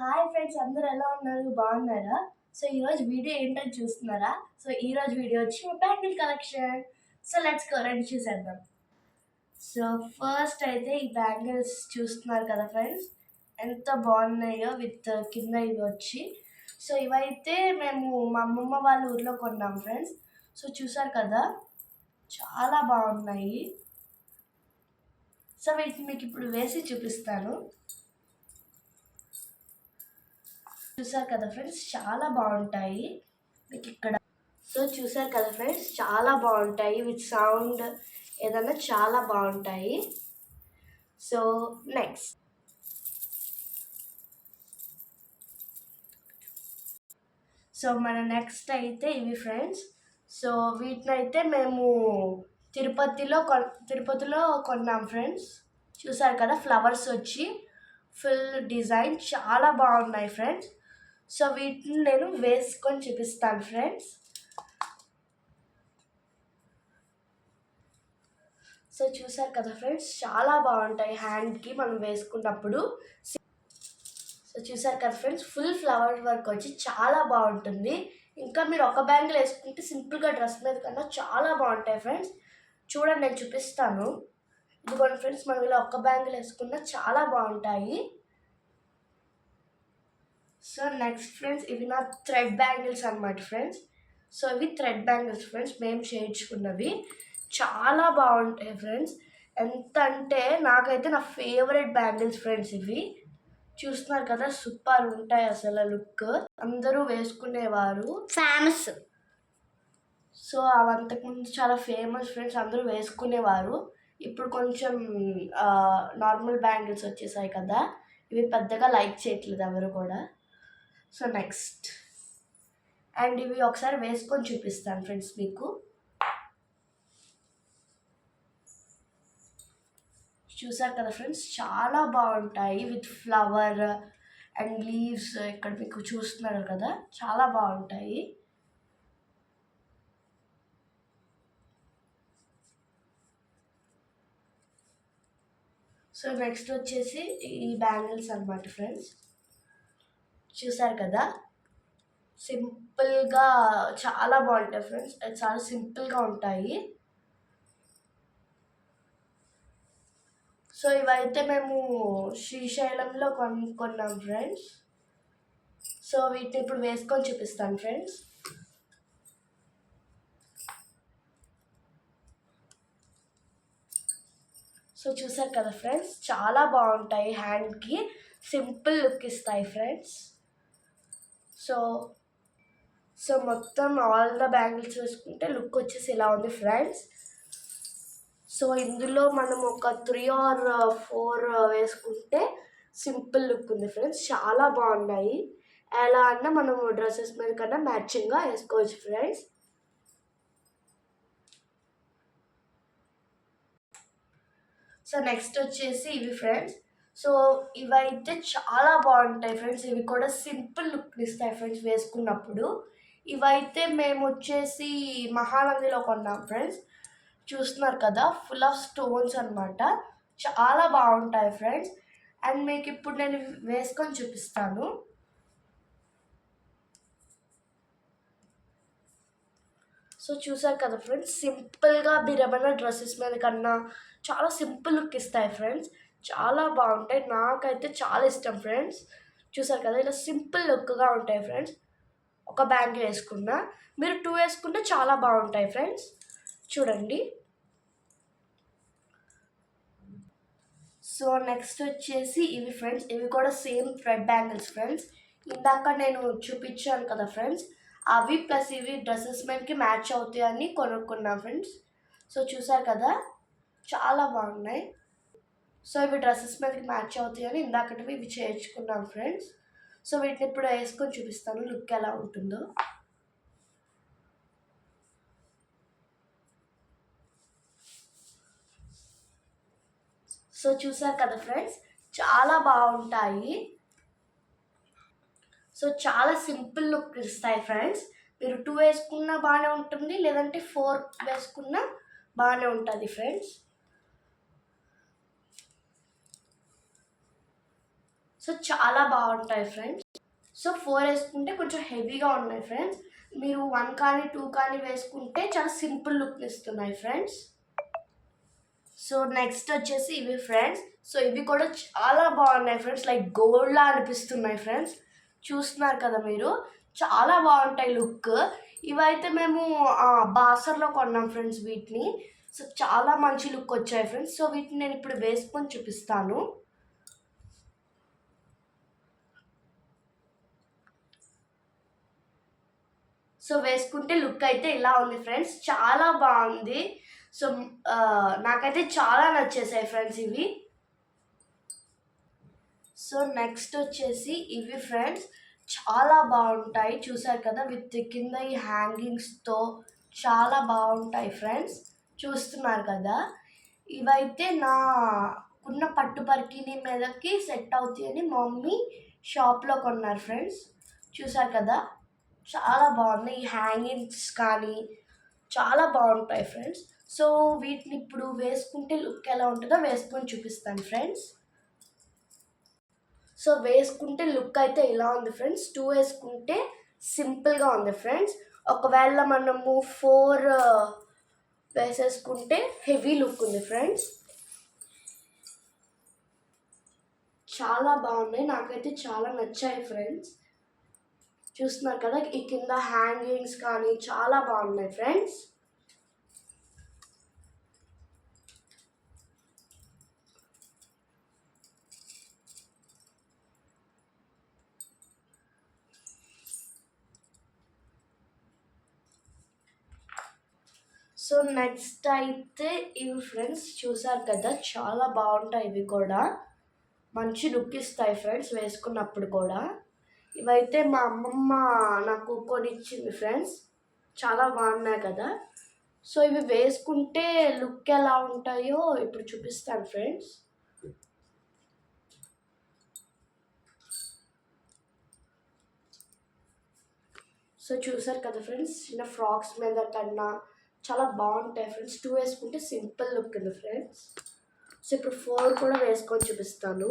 Hi friends అందరూ ఎలా ఉన్నారు? బాగున్నారా? సో ఈరోజు వీడియో ఏంటో చూస్తున్నారా? సో ఈరోజు వీడియో వచ్చి మా bangle collection. So let's go రండి చూసేద్దాం. సో ఫస్ట్ అయితే ఈ బ్యాంగిల్స్ చూస్తున్నారు కదా ఫ్రెండ్స్ ఎంత బాగున్నాయో విత్ కింద ఇవి వచ్చి. సో ఇవైతే మేము మా అమ్మమ్మ వాళ్ళ ఊర్లో కొన్నాం ఫ్రెండ్స్ సో చూసారు కదా? చాలా బాగున్నాయి. సో వీటిని మీకు ఇప్పుడు వేసి చూపిస్తాను. చూసారు కదా ఫ్రెండ్స్? చాలా బాగుంటాయి. మీకు ఇక్కడ సో చూసారు కదా ఫ్రెండ్స్? చాలా బాగుంటాయి. విత్ సౌండ్ ఏదైనా చాలా బాగుంటాయి. So next. సో మన నెక్స్ట్ అయితే ఇవి ఫ్రెండ్స్. సో వీటిని అయితే మేము తిరుపతిలో కొ తిరుపతిలో కొన్నాం ఫ్రెండ్స్. చూసారు కదా? ఫ్లవర్స్ వచ్చి ఫుల్ డిజైన్ చాలా బాగున్నాయి ఫ్రెండ్స్. సో వీటిని నేను వేసుకొని చూపిస్తాను ఫ్రెండ్స్. సో చూసారు కదా ఫ్రెండ్స్ చాలా బాగుంటాయి హ్యాండ్కి మనం వేసుకున్నప్పుడు. సో చూసారు కదా ఫ్రెండ్స్ ఫుల్ ఫ్లవర్ వర్క్ వచ్చి చాలా బాగుంటుంది. ఇంకా మీరు ఒక బ్యాంగిల్ వేసుకుంటే సింపుల్గా డ్రెస్ మీద కన్నా చాలా బాగుంటాయి ఫ్రెండ్స్. చూడండి నేను చూపిస్తాను. ఇదిగోండి ఫ్రెండ్స్ మనం ఇలా ఒక్క బ్యాంగిల్ వేసుకున్నా చాలా బాగుంటాయి. సో నెక్స్ట్ ఫ్రెండ్స్ ఇవి నా థ్రెడ్ బ్యాంగిల్స్ అనమాట ఫ్రెండ్స్. సో ఇవి థ్రెడ్ బ్యాంగిల్స్ ఫ్రెండ్స్. మేము చేయించుకున్నవి చాలా బాగుంటాయి ఫ్రెండ్స్. ఎంత అంటే నాకైతే నా ఫేవరెట్ బ్యాంగిల్స్ ఫ్రెండ్స్ ఇవి. చూస్తున్నారు కదా సూపర్ ఉంటాయి అసలు లుక్. అందరూ వేసుకునేవారు. ఫేమస్ సో అవి అంతకుముందు చాలా ఫేమస్ ఫ్రెండ్స్ అందరూ వేసుకునేవారు. ఇప్పుడు కొంచెం నార్మల్ బ్యాంగిల్స్ వచ్చేసాయి కదా. ఇవి పెద్దగా లైక్ చేయట్లేదు ఎవరు కూడా. So next. అండ్ ఇవి ఒకసారి వేసుకొని చూపిస్తాను ఫ్రెండ్స్ మీకు. చూసారు కదా ఫ్రెండ్స్? చాలా బాగుంటాయి విత్ ఫ్లవర్ అండ్ లీవ్స్ ఇక్కడ మీకు చూస్తున్నారు కదా? చాలా బాగుంటాయి. సో నెక్స్ట్ వచ్చేసి ఈ బ్యాంగిల్స్ అనమాట ఫ్రెండ్స్. చూసారు కదా? సింపుల్గా చాలా బాగుంటాయి ఫ్రెండ్స్. చాలా సింపుల్గా ఉంటాయి. సో ఇవైతే మేము శ్రీశైలంలో కొనుక్కున్నాం ఫ్రెండ్స్. సో వీటిని ఇప్పుడు వేసుకొని చూపిస్తాను ఫ్రెండ్స్. సో చూసారు కదా ఫ్రెండ్స్? చాలా బాగుంటాయి హ్యాండ్కి. సింపుల్ లుక్ ఇస్తాయి ఫ్రెండ్స్. సో సో మొత్తం ఆల్ ద బ్యాంగిల్స్ వేసుకుంటే లుక్ వచ్చేసి ఇలా ఉంది ఫ్రెండ్స్ సో ఇందులో మనం ఒక త్రీ ఆర్ ఫోర్ వేసుకుంటే సింపుల్ లుక్ ఉంది ఫ్రెండ్స్ చాలా బాగున్నాయి. ఎలా అన్నా మనం డ్రెస్సెస్ మీద కన్నా మ్యాచింగ్గా వేసుకోవచ్చు ఫ్రెండ్స్ సో నెక్స్ట్ వచ్చేసి ఇవి ఫ్రెండ్స్ సో ఇవైతే చాలా బాగుంటాయి ఫ్రెండ్స్. ఇవి కూడా సింపుల్ లుక్ ఇస్తాయి ఫ్రెండ్స్ వేసుకున్నప్పుడు. ఇవైతే మేము వచ్చేసి మహానందిలో కొన్నాం ఫ్రెండ్స్. చూస్తున్నారు కదా ఫుల్ ఆఫ్ స్టోన్స్ అనమాట చాలా బాగుంటాయి ఫ్రెండ్స్. అండ్ మీకు ఇప్పుడు నేను వేసుకొని చూపిస్తాను. సో చూసారు కదా ఫ్రెండ్స్ సింపుల్గా మీరు ఏమైనా డ్రెస్సెస్ మీద కన్నా చాలా సింపుల్ లుక్ ఇస్తాయి ఫ్రెండ్స్. చాలా బాగుంటాయి. నాకైతే చాలా ఇష్టం ఫ్రెండ్స్. చూసారు కదా ఇలా సింపుల్ లుక్గా ఉంటాయి ఫ్రెండ్స్. ఒక బ్యాంగిల్ వేసుకున్నా మీరు టూ వేసుకుంటే చాలా బాగుంటాయి ఫ్రెండ్స్. చూడండి. సో నెక్స్ట్ వచ్చేసి ఇవి ఫ్రెండ్స్. ఇవి కూడా సేమ్ థ్రెడ్ బ్యాంగిల్స్ ఫ్రెండ్స్. ఇందాక నేను చూపించాను కదా ఫ్రెండ్స్ అవి ప్లస్ ఇవి డ్రెస్సెస్ మీదకి మ్యాచ్ అవుతాయని కొనుక్కున్నాను ఫ్రెండ్స్. సో చూసారు కదా చాలా బాగున్నాయి. సో ఇవి డ్రెస్సెస్ మీదకి మ్యాచ్ అవుతాయని ఇందాకటివి ఇవి చేర్చుకున్నాం ఫ్రెండ్స్. సో వీటిని ఇప్పుడు వేసుకొని చూపిస్తాను లుక్ ఎలా ఉంటుందో. సో చూసారు కదా ఫ్రెండ్స్ చాలా బాగుంటాయి. సో చాలా సింపుల్ లుక్ ఇస్తాయి ఫ్రెండ్స్. మీరు టూ వేసుకున్నా బాగానే ఉంటుంది లేదంటే ఫోర్ వేసుకున్నా బాగానే ఉంటుంది ఫ్రెండ్స్. సో చాలా బాగుంటాయి ఫ్రెండ్స్ సో ఫోర్ వేసుకుంటే కొంచెం హెవీగా ఉన్నాయి ఫ్రెండ్స్ మీరు వన్ కానీ టూ కానీ వేసుకుంటే చాలా సింపుల్ లుక్ ఇస్తున్నాయి ఫ్రెండ్స్ సో నెక్స్ట్ వచ్చేసి ఇవి ఫ్రెండ్స్ సో ఇవి కూడా చాలా బాగున్నాయి ఫ్రెండ్స్ లైక్ గోల్డ్లా అనిపిస్తున్నాయి ఫ్రెండ్స్ చూస్తున్నారు కదా మీరు? చాలా బాగుంటాయి లుక్ ఇవైతే మేము బాసర్లో కొన్నాం ఫ్రెండ్స్ వీటిని. సో చాలా మంచి లుక్ వచ్చాయి ఫ్రెండ్స్ సో వీటిని నేను ఇప్పుడు వేసుకొని చూపిస్తాను. సో వేసుకుంటే లుక్ అయితే ఇలా ఉంది ఫ్రెండ్స్. చాలా బాగుంది. సో నాకైతే చాలా నచ్చేసాయి ఫ్రెండ్స్ ఇవి. సో నెక్స్ట్ వచ్చేసి ఇవి ఫ్రెండ్స్. చాలా బాగుంటాయి. చూసారు కదా విత్ కింద ఈ హ్యాంగింగ్స్తో చాలా బాగుంటాయి ఫ్రెండ్స్. చూస్తున్నారు కదా. ఇవైతే నా ఉన్న పట్టు పర్కిని మీదకి సెట్ అవుతాయని మమ్మీ షాప్లో కొన్నారు ఫ్రెండ్స్. చూసారు కదా చాలా బాగుంది ఈ హ్యాంగింగ్స్ కానీ చాలా బాగుంటాయి ఫ్రెండ్స్. సో వీటిని ఇప్పుడు వేసుకుంటే లుక్ ఎలా ఉంటుందో వేసుకొని చూపిస్తాను ఫ్రెండ్స్. సో వేసుకుంటే లుక్ అయితే ఇలా ఉంది ఫ్రెండ్స్. టూ వేసుకుంటే సింపుల్గా ఉంది ఫ్రెండ్స్. ఒకవేళ మనము ఫోర్ వేసేసుకుంటే హెవీ లుక్ ఉంది ఫ్రెండ్స్. చాలా బాగున్నాయి. నాకైతే చాలా నచ్చాయి ఫ్రెండ్స్. చూస్తున్నారు కదా ఈ కింద హ్యాంగింగ్స్ కానీ చాలా బాగున్నాయి ఫ్రెండ్స్ సో నెక్స్ట్ అయితే ఇవి ఫ్రెండ్స్ చూసారు కదా చాలా బాగుంటాయి ఇవి కూడా. మంచి లుక్ ఇస్తాయి ఫ్రెండ్స్ వేసుకున్నప్పుడు కూడా. ఇవైతే మా అమ్మమ్మ నాకు కొనిచ్చింది ఫ్రెండ్స్. చాలా బాగున్నాయి కదా. సో ఇవి వేసుకుంటే లుక్ ఎలా ఉంటాయో ఇప్పుడు చూపిస్తాను ఫ్రెండ్స్. సో చూసారు కదా ఫ్రెండ్స్ చిన్న ఫ్రాక్స్ మీద కన్నా చాలా బాగుంటాయి ఫ్రెండ్స్. టూ వేసుకుంటే సింపుల్ లుక్ ఉంది ఫ్రెండ్స్. సో ఇప్పుడు ఫోర్ కూడా వేసుకొని చూపిస్తాను.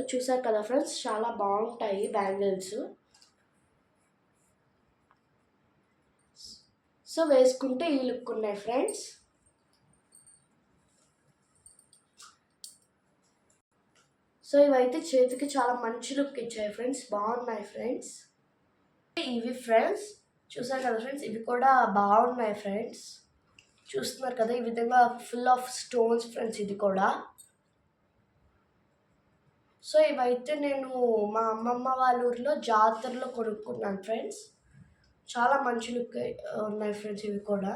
సో చూసారు కదా ఫ్రెండ్స్ చాలా బాగుంటాయి బ్యాంగిల్స్. సో వేసుకుంటే ఈ లుక్ ఉన్నాయి ఫ్రెండ్స్. సో ఇవైతే చేతికి చాలా మంచి లుక్ ఇచ్చాయి ఫ్రెండ్స్ బాగున్నాయి ఫ్రెండ్స్. ఇవి ఫ్రెండ్స్ చూసారు కదా ఫ్రెండ్స్ ఇవి కూడా బాగున్నాయి ఫ్రెండ్స్. చూస్తున్నారు కదా ఈ విధంగా ఫుల్ ఆఫ్ స్టోన్స్ ఫ్రెండ్స్ ఇది కూడా. సో ఇవైతే నేను మా అమ్మమ్మ వాళ్ళ ఊరిలో జాతరలో కొనుక్కున్నాను ఫ్రెండ్స్. చాలా మంచి లుక్ ఉన్నాయి ఫ్రెండ్స్ ఇవి కూడా.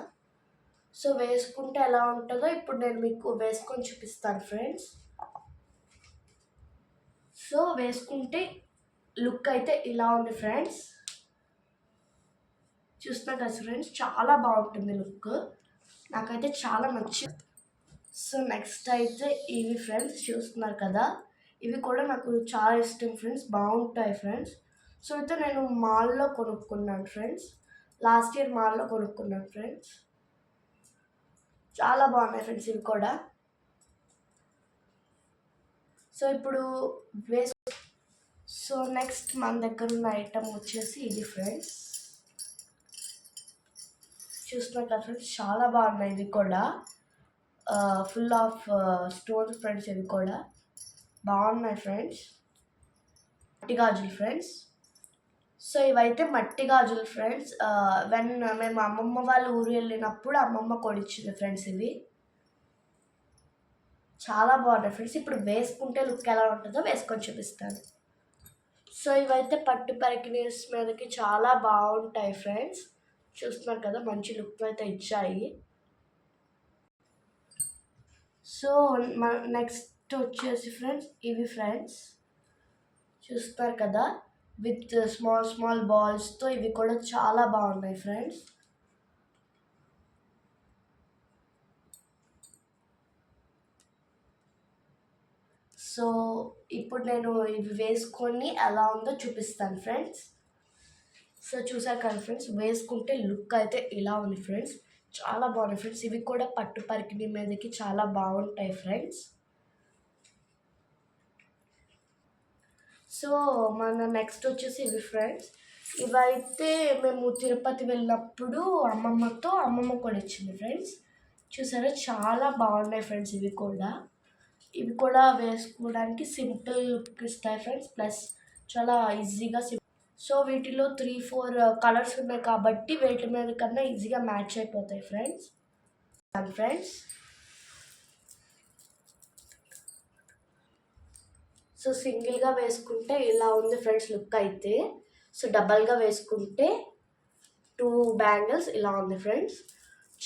సో వేసుకుంటే ఎలా ఉంటుందో ఇప్పుడు నేను మీకు వేసుకొని చూపిస్తాను ఫ్రెండ్స్. సో వేసుకుంటే లుక్ అయితే ఇలా ఉంది ఫ్రెండ్స్. చూస్తున్నా కదా ఫ్రెండ్స్ చాలా బాగుంటుంది లుక్. నాకైతే చాలా నచ్చింది సో నెక్స్ట్ అయితే ఇవి ఫ్రెండ్స్ చూస్తున్నారు కదా. ఇవి కూడా నాకు చాలా ఇష్టం ఫ్రెండ్స్ బాగుంటాయి ఫ్రెండ్స్. సో అయితే నేను మాల్లో కొనుక్కున్నాను ఫ్రెండ్స్. లాస్ట్ ఇయర్ మాల్లో కొనుక్కున్నాను ఫ్రెండ్స్. చాలా బాగున్నాయి ఫ్రెండ్స్ ఇవి కూడా. సో ఇప్పుడు వేస్ సో నెక్స్ట్ మన దగ్గర ఉన్న ఐటమ్ వచ్చేసి ఇది ఫ్రెండ్స్. చూస్తున్నారు కదా ఫ్రెండ్స్ చాలా బాగున్నాయి ఇవి కూడా. ఫుల్ ఆఫ్ స్టోన్స్ ఫ్రెండ్స్ ఇవి కూడా. బాగున్నాయి ఫ్రెండ్స్. మట్టి గాజులు ఫ్రెండ్స్. సో ఇవైతే మట్టి గాజులు ఫ్రెండ్స్. వెన్ మేము అమ్మమ్మ వాళ్ళ ఊరు వెళ్ళినప్పుడు అమ్మమ్మ కొడిచ్చింది ఫ్రెండ్స్ ఇవి. చాలా బాగున్నాయి ఫ్రెండ్స్. ఇప్పుడు వేసుకుంటే లుక్ ఎలా ఉంటుందో వేసుకొని చూపిస్తాను. సో ఇవైతే పట్టు పరికినీస్ మీదకి చాలా బాగుంటాయి ఫ్రెండ్స్. చూస్తున్నారు కదా మంచి లుక్ అయితే ఇచ్చాయి. సో నెక్స్ట్ నెక్స్ట్ వచ్చేసి ఫ్రెండ్స్ ఇవి ఫ్రెండ్స్. చూస్తారు కదా? విత్ స్మాల్ స్మాల్ బాల్స్తో ఇవి కూడా చాలా బాగున్నాయి ఫ్రెండ్స్. సో ఇప్పుడు నేను ఇవి వేసుకొని ఎలా ఉందో చూపిస్తాను ఫ్రెండ్స్. సో చూసారు కదా ఫ్రెండ్స్? వేసుకుంటే లుక్ అయితే ఇలా ఉంది ఫ్రెండ్స్. చాలా బాగున్నాయి ఫ్రెండ్స్. ఇవి కూడా పట్టు పరికిణి మీదకి చాలా బాగుంటాయి ఫ్రెండ్స్. సో మన నెక్స్ట్ వచ్చేసి ఇవి ఫ్రెండ్స్ ఇవైతే మేము తిరుపతి వెళ్ళినప్పుడు అమ్మమ్మతో అమ్మమ్మ కూడా ఇచ్చింది ఫ్రెండ్స్ చూసారా? చాలా బాగున్నాయి ఫ్రెండ్స్ ఇవి కూడా. ఇవి కూడా వేసుకోవడానికి సింపుల్ లుక్ ఇస్తాయి ఫ్రెండ్స్ ప్లస్ చాలా ఈజీగా సో వీటిలో త్రీ ఫోర్ కలర్స్ ఉన్నాయి కాబట్టి వీటి మీద కన్నా ఈజీగా మ్యాచ్ అయిపోతాయి ఫ్రెండ్స్ ఫ్రెండ్స్ సో సింగిల్గా వేసుకుంటే ఇలా ఉంది ఫ్రెండ్స్ లుక్ అయితే. సో డబల్గా వేసుకుంటే టూ బ్యాంగిల్స్ ఇలా ఉంది ఫ్రెండ్స్.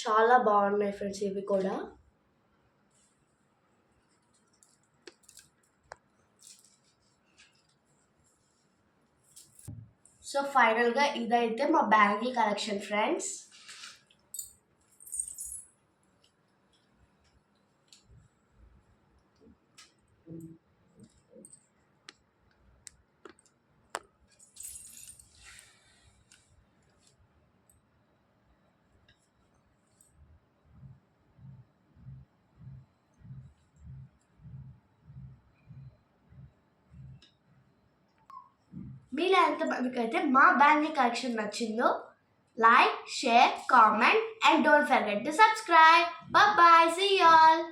చాలా బాగున్నాయి ఫ్రెండ్స్ ఇవి కూడా. సో ఫైనల్గా ఇదైతే మా బ్యాంగిల్ కలెక్షన్ ఫ్రెండ్స్. మీలో ఎంతమందికి అయితే మా బ్యాంగిల్ కలెక్షన్ నచ్చిందో like share comment and don't forget to subscribe. Bye see all.